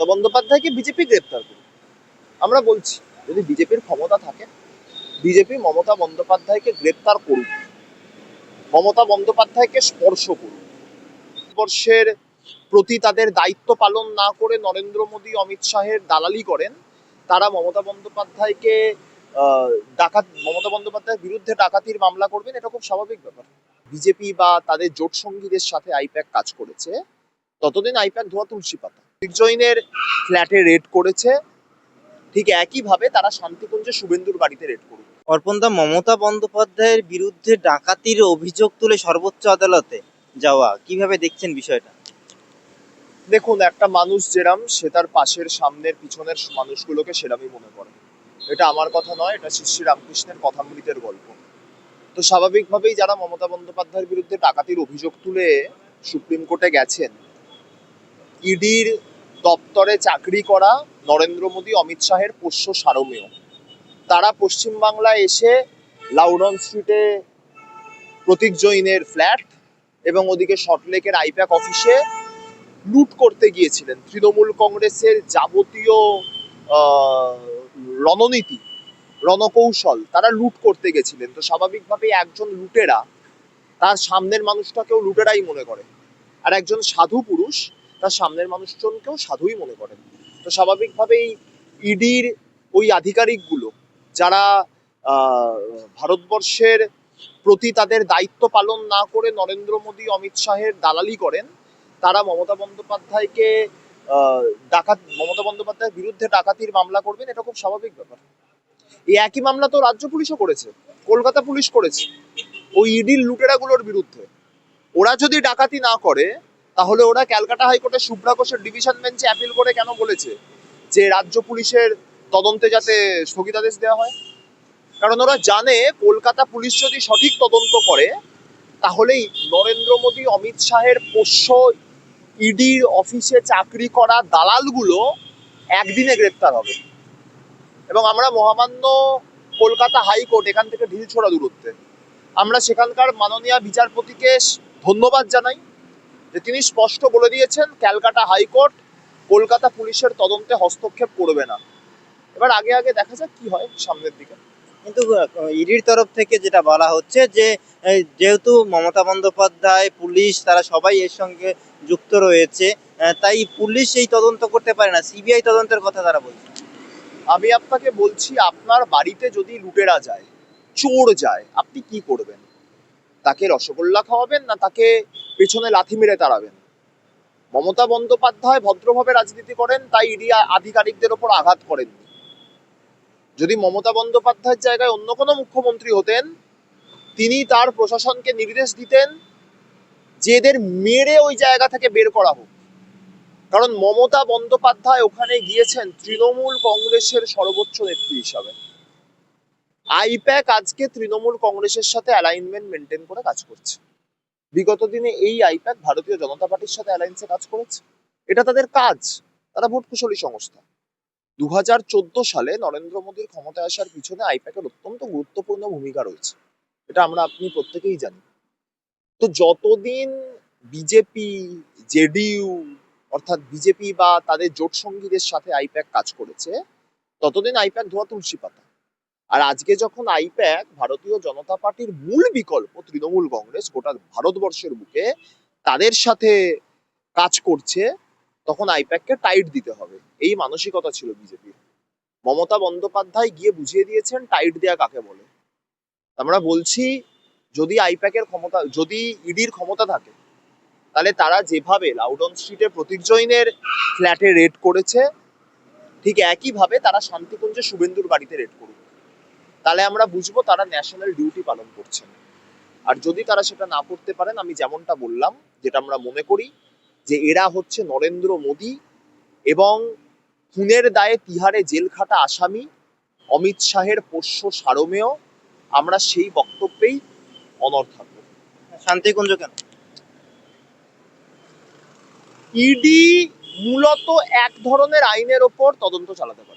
মমতা বন্দ্যোপাধ্যায়কে বিজেপি গ্রেপ্তার করুক। আমরা বলছি, যদি বিজেপির ক্ষমতা থাকে, বিজেপি মমতা বন্দ্যোপাধ্যায়কে গ্রেপ্তার করুক। মমতা বন্দ্যোপাধ্যায়কে স্পর্শ করুক। বর্ষের প্রতি তাদের দায়িত্ব পালন না করে নরেন্দ্র মোদী, অমিত শাহের দালালি করেন, তারা মমতা বন্দ্যোপাধ্যায়কে ডাকাত, মমতা বন্দ্যোপাধ্যায়ের বিরুদ্ধে ডাকাতির মামলা করবেন, এটা খুব স্বাভাবিক ব্যাপার। বিজেপি বা তাদের জোট সঙ্গীদের সাথে আইপ্যাক কাজ করেছে, ততদিন আইপ্যাক ধোয়া তুলসী পাতা। জৈনের ফ্ল্যাটে রেড করেছে। ঠিক একইভাবে তারা শান্তিকুঞ্জে শুভেন্দুর বাড়িতে রেড করুক। অর্পণদা মমতা বন্দ্যোপাধ্যায়ের বিরুদ্ধে ডাকাতির অভিযোগ তুলে সর্বোচ্চ আদালতে যাওয়া। কীভাবে দেখছেন বিষয়টা? দেখুন একটা মানুষ যেরাম সে তার পাশের সামনের পিছনের মানুষগুলোকে সেরামই মনে করে। এটা আমার কথা নয় এটা শ্রী শ্রী রামকৃষ্ণের কথামৃতের গল্প। তো স্বাভাবিকভাবেই যারা মমতা বন্দ্যোপাধ্যায়ের বিরুদ্ধে ডাকাতির অভিযোগ তুলে সুপ্রিম কোর্টে গেছেন ইডির দপ্তরে চাকরি করা নরেন্দ্র মোদী, অমিত শাহের পোষ্য সারমেয়। তারা পশ্চিমবাংলায় এসে লাউডন স্ট্রিটে প্রতীক জৈনের ফ্ল্যাট এবং ওদিকে শর্টলেকের আইপ্যাক অফিসে লুট করতে গিয়েছিলেন। তৃণমূল কংগ্রেসের যাবতীয় রণনীতি, রণকৌশল তারা লুট করতে গেছিলেন। তো স্বাভাবিকভাবে একজন লুটেরা তার সামনের মানুষটাকেও লুটেরাই মনে করে। আর একজন সাধু পুরুষ তার সামনের মানুষজনকেও সাধুই মনে করেন। তো স্বাভাবিকভাবেই ইডির ওই আধিকারিকগুলো, যারা ভারতবর্ষের প্রতি তাদের দায়িত্ব পালন না করে নরেন্দ্র মোদী, অমিত শাহের দালালি করেন, তারা মমতা বন্দ্যোপাধ্যায়কে ডাকাত, মমতা বন্দ্যোপাধ্যায়ের বিরুদ্ধে ডাকাতির মামলা করবেন, এটা খুব স্বাভাবিক ব্যাপার। এই একই মামলা তো রাজ্য পুলিশও করেছে, কলকাতা পুলিশ করেছে। ওই ইডির লুটেরাগুলোর বিরুদ্ধে। ওরা যদি ডাকাতি না করে তাহলে ওরা ক্যালকাটা হাইকোর্টের শুভ্রা ঘোষের ডিভিশন বেঞ্চে অ্যাপিল করে কেন বলেছে যে রাজ্য পুলিশের তদন্তে যাতে স্থগিতাদেশ দেওয়া হয়? কারণ ওরা জানে কলকাতা পুলিশ যদি সঠিক তদন্ত করে, তাহলেই নরেন্দ্র মোদী, অমিত শাহের পোষ্য ইডির অফিসে চাকরি করা দালালগুলো একদিনে গ্রেপ্তার হবে। এবং আমরা মহামান্য কলকাতা হাইকোর্ট, এখান থেকে ঢিল ছোড়া দূরত্বে। আমরা সেখানকার মাননীয় বিচারপতিকে ধন্যবাদ জানাই। যে তিনি স্পষ্ট বলে দিয়েছেন ক্যালকাটা হাইকোর্ট কলকাতা পুলিশের তদন্তে হস্তক্ষেপ করবে না। এবার আগে আগে দেখা যাক কি হয় সামনের দিকে। কিন্তু ইডির তরফ থেকে যেটা বলা হচ্ছে যে যেহেতু মমতা বন্দ্যোপাধ্যায় পুলিশ তারা সবাই এর সঙ্গে যুক্ত রয়েছে তাই পুলিশ এই তদন্ত করতে পারে না। সিবিআই তদন্তের কথা তারা বলছে। আমি আপনাকে বলছি আপনার বাড়িতে যদি লুটেরা যায় চোর যায় আপনি কি করবেন? তাকে রসগোল্লা খাওয়াবেন না তাকে পেছনে লাথি মেরে তাড়াবেন? মমতা বন্দ্যোপাধ্যায় ভদ্রভাবে রাজনীতি করেন, তাই ইডি আধিকারিকদের ওপর আঘাত করেননি। যদি মমতা বন্দ্যোপাধ্যায়ের জায়গায় অন্য কোনো মুখ্যমন্ত্রী হতেন, তিনি তার প্রশাসনকে নির্দেশ দিতেন যে এদের মেরে ওই জায়গা থেকে বের করা হোক। কারণ মমতা বন্দ্যোপাধ্যায় ওখানে গিয়েছেন তৃণমূল কংগ্রেসের সর্বোচ্চ নেত্রী হিসাবে। আইপ্যাক আজকে তৃণমূল কংগ্রেসের সাথে অ্যালাইনমেন্ট মেনটেন করে কাজ করছে। বিগত দিনে এই আইপ্যাক ভারতীয় জনতা পার্টির সাথে অ্যালায়েন্সে কাজ করেছে। এটা তাদের কাজ। তারা ভোট কুশলী সংস্থা। দুহাজার চোদ্দ সালে নরেন্দ্র মোদীর ক্ষমতায় আসার পিছনে আইপ্যাকের অত্যন্ত গুরুত্বপূর্ণ ভূমিকা রয়েছে। এটা আমরা আপনি প্রত্যেকেই জানি। তো যতদিন বিজেপি, জেডিইউ অর্থাৎ বিজেপি বা তাদের জোট সঙ্গীদের সাথে আইপ্যাক কাজ করেছে, ততদিন আইপ্যাক ধোয়া তুলসী পাতা। আর আজকে যখন আইপ্যাক ভারতীয় জনতা পার্টির মূল বিকল্প তৃণমূল কংগ্রেস, গোটা ভারতবর্ষের বুকে তাদের সাথে কাজ করছে, তখন আইপ্যাককে টাইট দিতে হবে। এই মানসিকতা ছিল বিজেপির। মমতা বন্দ্যোপাধ্যায় গিয়ে বুঝিয়ে দিয়েছেন, টাইট দেয়া কাকে বলে? আমরা বলছি, যদি আইপ্যাকের ক্ষমতা, যদি ইডির ক্ষমতা থাকে, তাহলে তারা যেভাবে লাউডন স্ট্রিটে প্রতীক জৈনের ফ্ল্যাটে রেড করেছে, ঠিক একইভাবে তারা শান্তিকুঞ্জে শুভেন্দুর বাড়িতে রেড করুক। তাহলে আমরা বুঝব তারা ন্যাশনাল ডিউটি পালন করছেন। আর যদি তারা সেটা না করতে পারেন আমি যেমনটা বললাম যেটা আমরা মনে করি যে এরা হচ্ছে নরেন্দ্র মোদী এবং খুনের দায়ে তিহারে জেল খাটা আসামি অমিত শাহের পোষ্য সারমেয় আমরা সেই বক্তব্যেই অনর থাকব। শান্তিকুঞ্জ কেন? ইডি মূলত এক ধরনের আইনের ওপর তদন্ত চালাতে পারে।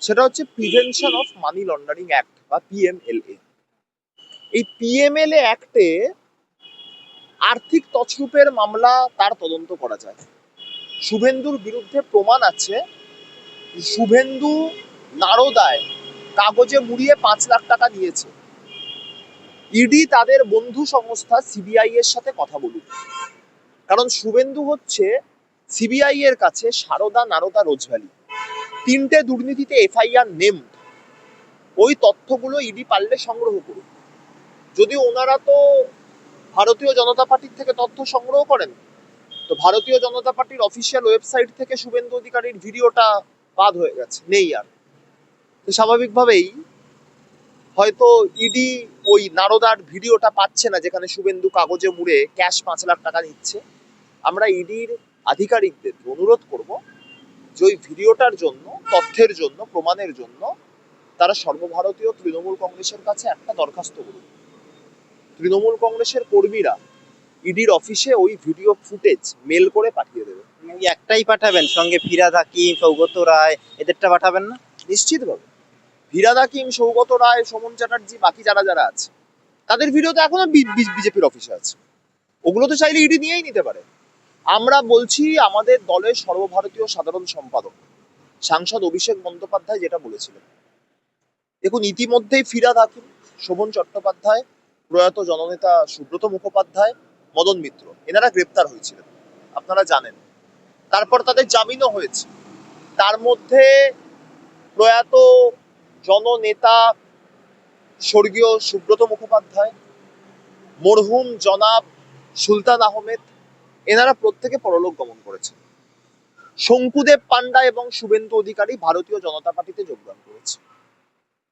সেটা হচ্ছে prevention of money laundering act বা পিএমএলএ এই পিএমএলএ অ্যাক্টে আর্থিক তছরূপের মামলা তার তদন্ত করা যায়। শুভেন্দুর বিরুদ্ধে প্রমাণ আছে শুভেন্দু নারদায় কাগজে মুড়িয়ে পাঁচ লাখ টাকা নিয়েছে ইডি তাদের বন্ধু সংস্থা সিবিআই এর সাথে কথা বলুক। কারণ শুভেন্দু হচ্ছে সিবিআই এর কাছে সারদা নারদা রোজভ্যালি। তিনটে দুর্নীতিতে এফআইআর নেম, ওই তথ্যগুলো ইডি পারলে সংগ্রহ করুন। যদি ওনারা তো ভারতীয় জনতা পার্টির থেকে তথ্য সংগ্রহ করেন, তো ভারতীয় জনতা পার্টির অফিসিয়াল ওয়েবসাইট থেকে শুভেন্দু অধিকারীর ভিডিওটা বাদ হয়ে গেছে, নেই আর। তো স্বাভাবিকভাবেই হয়তো ইডি ওই নারদার ভিডিওটা পাচ্ছে না, যেখানে শুভেন্দু কাগজে মুড়ে ক্যাশ পাঁচ লাখ টাকা নিচ্ছে আমরা ইডির আধিকারিকদের অনুরোধ করব যে ওই ভিডিওটার জন্য তথ্যের জন্য প্রমাণের জন্য তারা সর্বভারতীয় তৃণমূল কংগ্রেসের কাছে একটা দরখাস্ত করুন তৃণমূল কংগ্রেসের কর্মীরা ইডির অফিসে ওই ভিডিও ফুটেজ মেল করে পাঠিয়ে দেবে। একটাই পাঠাবেন সঙ্গে ফিরাদ হাকিম সৌগত রায় এদেরটা পাঠাবেন না? নিশ্চিতভাবে। ভিরাদ হাকিম সৌগত রায় সোমন চ্যাটার্জি বাকি যারা যারা আছে তাদের ভিডিও তো এখনও বিজেপির অফিসে আছে। ওগুলো তো চাইলে ইডি নিয়েই নিতে পারে। আমরা বলছি আমাদের দলের সর্বভারতীয় সাধারণ সম্পাদক, সাংসদ অভিষেক বন্দ্যোপাধ্যায় যেটা বলেছিলেন। দেখুন, ইতিমধ্যেই ফিরাদ হাকিম, শোভন চট্টোপাধ্যায়, প্রয়াত জননেতা সুব্রত মুখোপাধ্যায়, মদন মিত্র, এনারা গ্রেপ্তার হয়েছিলেন। আপনারা জানেন। তারপর তাদের জামিনও হয়েছে। তার মধ্যে প্রয়াত জননেতা স্বর্গীয় সুব্রত মুখোপাধ্যায়, মরহুম জনাব সুলতান আহমেদ এনারা প্রত্যেকে পরলোক গমন করেছেন। শঙ্কুদেব পান্ডা এবং শুভেন্দু অধিকারী ভারতীয় জনতা পার্টিতে যোগদান করেছে।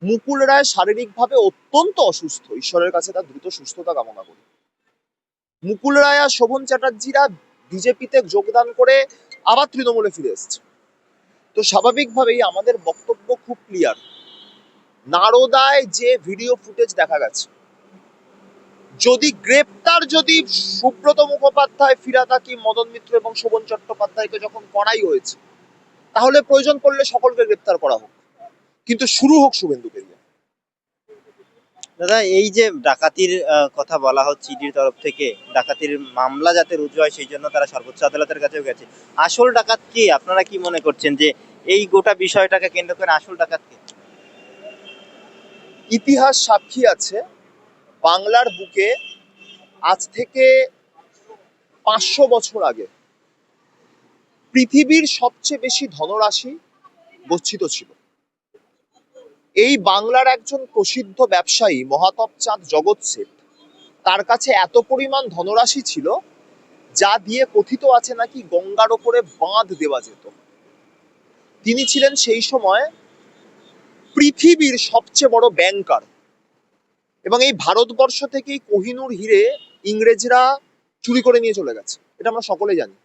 মুকুল রায় শারীরিকভাবে অত্যন্ত অসুস্থ, ঈশ্বরের কাছে তার দ্রুত সুস্থতা কামনা করি। মুকুল রায় আর শোভন চ্যাটার্জিরা বিজেপিতে যোগদান করে আবার তৃণমূলে ফিরে এসছে। তো স্বাভাবিকভাবেই আমাদের বক্তব্য খুব ক্লিয়ার নারদায় যে ভিডিও ফুটেজ দেখা গেছে যদি গ্রেপ্তার যদি সুব্রত মুখোপাধ্যায় ফিরাদ হাকিম মদন মিত্র এবং শোভন চট্টোপাধ্যায়কে যখন করাই হয়েছে তাহলে প্রয়োজন পড়লে সকলকে গ্রেপ্তার করা হোক। কিন্তু শুরু হোক শুভেন্দুকে দিয়ে। দাদা এই যে ডাকাতির কথা বলা হচ্ছে ইডির তরফ থেকে ডাকাতির মামলা যাতে রুজু হয় সেই জন্য তারা সর্বোচ্চ আদালতের কাছেও গেছে। আসল ডাকাত কে? আপনারা কি মনে করছেন যে এই গোটা বিষয়টাকে কেন্দ্র করে আসল ডাকাত কে? ইতিহাস সাক্ষী আছে বাংলার বুকে আজ থেকে পাঁচশো বছর আগে পৃথিবীর সবচেয়ে বেশি ধনরাশি গচ্ছিত ছিল। এই বাংলার একজন প্রসিদ্ধ ব্যবসায়ী মহাতব চাঁদ জগৎ শেঠ তার কাছে এত পরিমাণ ধনরাশি ছিল যা দিয়ে কথিত আছে নাকি গঙ্গার ওপরে বাঁধ দেওয়া যেত। তিনি ছিলেন সেই সময় পৃথিবীর সবচেয়ে বড় ব্যাংকার এবং এই ভারতবর্ষ থেকেই কোহিনুর হিরে ইংরেজরা চুরি করে নিয়ে চলে গেছে। এটা আমরা সকলে জানি।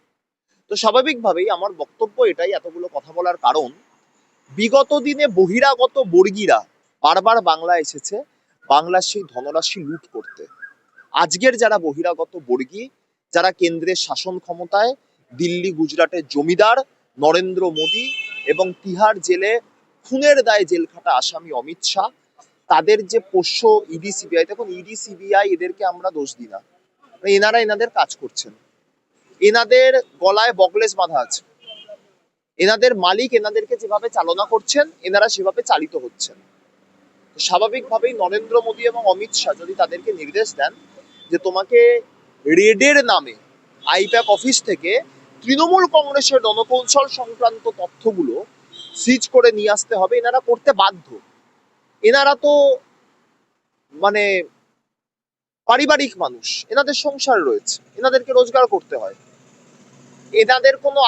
তো স্বাভাবিকভাবেই আমার বক্তব্য এটাই এতগুলো কথা বলার কারণ, বিগত দিনে বহিরাগত বর্গীরা বারবার বাংলা এসেছে, বাংলার সেই ধনরাশি লুট করতে। আজকের যারা বহিরাগত বর্গী, যারা কেন্দ্রের শাসন ক্ষমতায়, দিল্লি, গুজরাটের জমিদার নরেন্দ্র মোদী এবং তিহার জেলে খুনের দায়ে জেল খাটা আসামি অমিত শাহ তাদের যে পোষ্য ইডি সিবিআই দেখুন ইডি সিবিআই এদেরকে আমরা দোষ দিই না। এনারা এনাদের কাজ করছেন। এনাদের গলায় বগলেস বাঁধা আছে। এনাদের মালিক এনাদেরকে যেভাবে চালনা করছেন, এনারা সেভাবে চালিত হচ্ছেন। স্বাভাবিকভাবেই নরেন্দ্র মোদী এবং অমিত শাহ যদি তাদেরকে নির্দেশ দেন যে তোমাকে রেডের নামে আইপ্যাক অফিস থেকে তৃণমূল কংগ্রেসের রণকৌশল সংক্রান্ত তথ্যগুলো সিজ করে নিয়ে আসতে হবে, এনারা করতে বাধ্য। এনারা তো মানে পারিবারিক মানুষ, এনাদের সংসার রয়েছে, এনাদেরকে রোজগার করতে হয়। এনাদের কোনো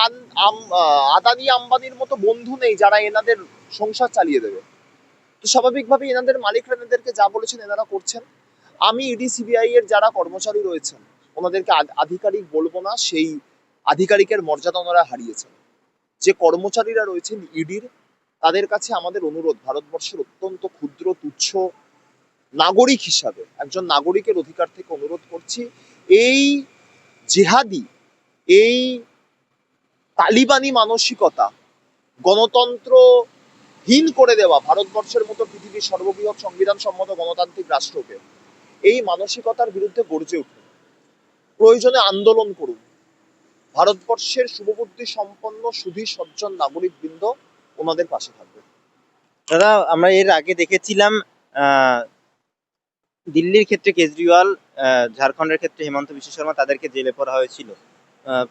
আদানি আম্বানির মতো বন্ধু নেই যারা এনাদের সংসার চালিয়ে দেবে। তো স্বাভাবিকভাবে এনাদের মালিকরা এনাদেরকে যা বলেছেন এনারা করছেন। আমি ইডি, সিবিআই এর যারা কর্মচারী রয়েছেন, ওনাদেরকে আধ- আধিকারিক বলব না, সেই আধিকারিকের মর্যাদা ওনারা হারিয়েছেন। যে কর্মচারীরা রয়েছেন ইডির, তাদের কাছে আমাদের অনুরোধ, ভারতবর্ষের অত্যন্ত ক্ষুদ্র তুচ্ছ নাগরিক হিসাবে, একজন নাগরিকের অধিকার থেকে অনুরোধ করছি, এই জেহাদি, এই তালিবানি মানসিকতা গণতন্ত্রহীন করে দেওয়া ভারতবর্ষের মতো পৃথিবীর সর্ববৃহৎ সংবিধান সম্মত গণতান্ত্রিক রাষ্ট্রকে, এই মানসিকতার বিরুদ্ধে গর্জে উঠুন। প্রয়োজনে আন্দোলন করুন। ভারতবর্ষের শুভবুদ্ধি সম্পন্ন সুধী সজ্জন নাগরিক বৃন্দ ওনাদের পাশে থাকবে দাদা, আমরা এর আগে দেখেছিলাম দিল্লির ক্ষেত্রে কেজরিওয়াল ঝাড়খণ্ডের ক্ষেত্রে হেমন্ত বিশ্ব শর্মা তাদেরকে জেলে পড়া হয়েছিল।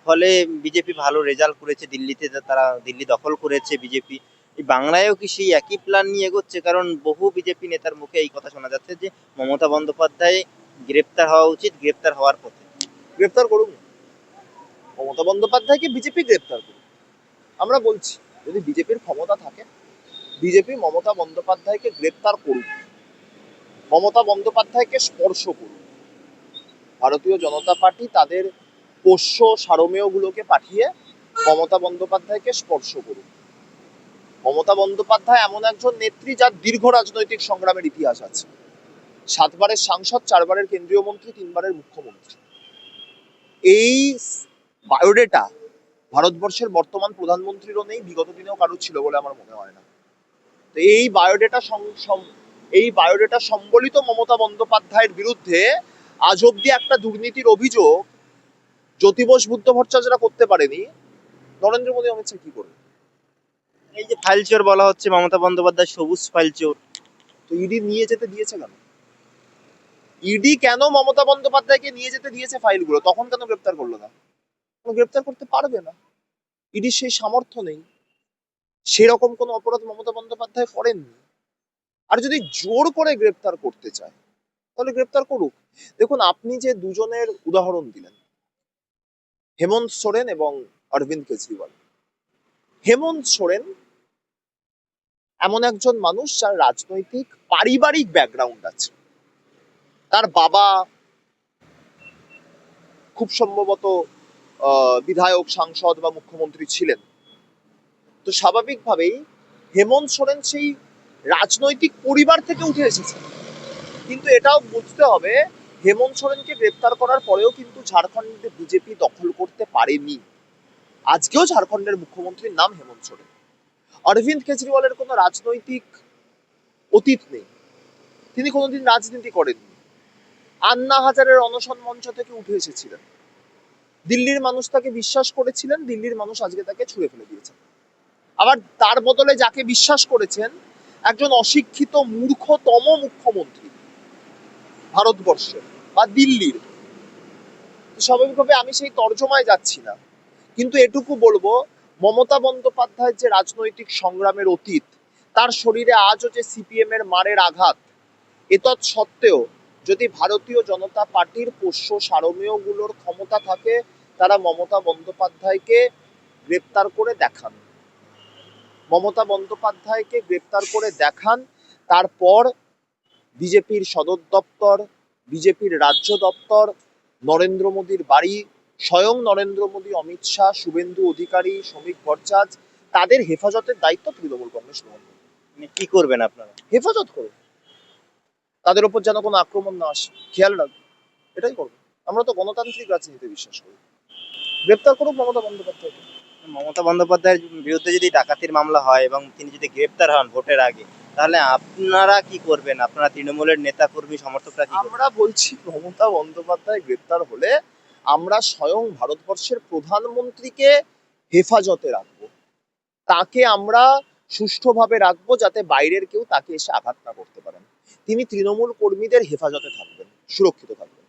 ফলে বিজেপি ভালো রেজাল্ট করেছে দিল্লিতে তারা দিল্লি দখল করেছে বিজেপি। বাংলায়ও কি সেই একই প্ল্যান নিয়ে এগোচ্ছে? কারণ বহু বিজেপি নেতার মুখে এই কথা শোনা যাচ্ছে যে, মমতা বন্দ্যোপাধ্যায় গ্রেপ্তার হওয়া উচিত, গ্রেপ্তার হওয়ার পথে। গ্রেপ্তার করুন। মমতা বন্দ্যোপাধ্যায়কে বিজেপি গ্রেপ্তার করুন আমরা বলছি, যদি বিজেপির ক্ষমতা থাকে বিজেপি মমতা বন্দ্যোপাধ্যায়কে গ্রেপ্তার করুক। মমতা বন্দ্যোপাধ্যায়কে স্পর্শ করুন ভারতীয় জনতা পার্টি তাদের পোষ্য সারমেয়গুলোকে পাঠিয়ে মমতা বন্দ্যোপাধ্যায়কে স্পর্শ করুন মমতা বন্দ্যোপাধ্যায় এমন একজন নেত্রী যার দীর্ঘ রাজনৈতিক সংগ্রামের ইতিহাস আছে। সাতবারের সাংসদ, চারবারের কেন্দ্রীয় মন্ত্রী, তিনবারের মুখ্যমন্ত্রী। এই বায়োডেটা ভারতবর্ষের বর্তমান প্রধানমন্ত্রীরও নেই, বিগত দিনেও কারও ছিল বলে আমার মনে হয় না। তো এই বায়োডেটা এই বায়োডেটা সম্বলিত মমতা বন্দ্যোপাধ্যায়ের বিরুদ্ধে আজ অব্দি একটা দুর্নীতির অভিযোগ জ্যোতি বোস বুদ্ধ ভট্টাচার্যরা করতে পারেনি। নরেন্দ্র মোদী অমিত শাহ কি করবে? এই যে ফাইল চোর বলা হচ্ছে মমতা বন্দ্যোপাধ্যায় সবুজ ফাইল চোর। তো ইডি নিয়ে যেতে দিয়েছে কেন? ইডি কেন মমতা বন্দ্যোপাধ্যায়কে নিয়ে যেতে দিয়েছে ফাইলগুলো? তখন কেন গ্রেপ্তার করল না? গ্রেপ্তার করতে পারবে না? ইডির সেই সামর্থ্য নেই। সেরকম কোনো অপরাধ মমতা বন্দ্যোপাধ্যায় করেননি আর যদি জোর করে গ্রেপ্তার করতে চায়, তাহলে গ্রেপ্তার করুক। দেখুন, আপনি যে দুজনের উদাহরণ দিলেন, হেমন্ত সোরেন এবং অরবিন্দ কেজরিওয়াল। হেমন্ত সোরেন এমন একজন মানুষ যার রাজনৈতিক, পারিবারিক ব্যাকগ্রাউন্ড আছে। তার বাবা খুব সম্ভবত বিধায়ক, সাংসদ বা মুখ্যমন্ত্রী ছিলেন। তো স্বাভাবিকভাবেই হেমন্ত সোরেন সেই রাজনৈতিক পরিবার থেকে উঠে এসেছে। কিন্তু এটাও বুঝতে হবে, হেমন্ত সোরেনকে গ্রেপ্তার করার পরেও কিন্তু ঝাড়খণ্ডে বিজেপি দখল করতে পারেনি। আজকেও ঝাড়খণ্ডের মুখ্যমন্ত্রীর নাম হেমন্ত সোরেন। অরবিন্দ কেজরিওয়ালের কোনো রাজনৈতিক অতীত নেই। তিনি কোনোদিন রাজনীতি করেননি। আন্না হাজারের অনশন মঞ্চ থেকে উঠে এসেছিলেন। দিল্লির মানুষ তাকে বিশ্বাস করেছিলেন, দিল্লির মানুষ আজকে তাকে ছুঁড়ে ফেলে দিয়েছেন আবার তার বদলে যাকে বিশ্বাস করেছেন, একজন অশিক্ষিত মূর্খতম মুখ্যমন্ত্রী ভারতবর্ষের বা দিল্লির। স্বাভাবিকভাবে আমি সেই তর্জমায় যাচ্ছি না। কিন্তু এটুকু বলব, মমতা বন্দ্যোপাধ্যায়ের যে রাজনৈতিক সংগ্রামের অতীত, তার শরীরে আজও যে সিপিএম এর মারের আঘাত এতৎ সত্ত্বেও যদি ভারতীয় জনতা পার্টির পোষ্য সারমেয়গুলোর ক্ষমতা থাকে, তারা মমতা বন্দ্যোপাধ্যায়কে গ্রেপ্তার করে দেখান। মমতা বন্দ্যোপাধ্যায়কে গ্রেপ্তার করে দেখান। তারপর বিজেপির সদর দপ্তর বিজেপির রাজ্য দপ্তর নরেন্দ্র মোদীর বাড়ি স্বয়ং নরেন্দ্র মোদী অমিত শাহ শুভেন্দু অধিকারী শ্রমিক ভট্টাচার্য তাদের হেফাজতের দায়িত্ব তৃণমূল কংগ্রেস গ্রহণ করবে। মানে কি করবেন আপনারা? হেফাজত করুন। তাদের উপর যেন কোনো আক্রমণ না আসে খেয়াল রাখবে এটাই করবে আমরা তো গণতান্ত্রিক রাজনীতিতে বিশ্বাস করি। গ্রেপ্তার করুক মমতা বন্দ্যোপাধ্যায়কে। মমতা বন্দ্যোপাধ্যায়ের বিরুদ্ধে যদি ডাকাতির মামলা হয় এবং তিনি যদি গ্রেপ্তার হন ভোটের আগে, তাহলে আপনারা কি করবেন? আপনারা তৃণমূলের নেতা, কর্মী, সমর্থকরা আমরা বলছি, মমতা বন্দ্যোপাধ্যায় গ্রেপ্তার হলে আমরা স্বয়ং ভারতবর্ষের প্রধানমন্ত্রীকে হেফাজতে রাখব। তাকে আমরা সুষ্ঠুভাবে রাখব যাতে বাইরের কেউ তাকে এসে আঘাত না করতে পারেন। তিনি তৃণমূল কর্মীদের হেফাজতে থাকবেন, সুরক্ষিত থাকবেন।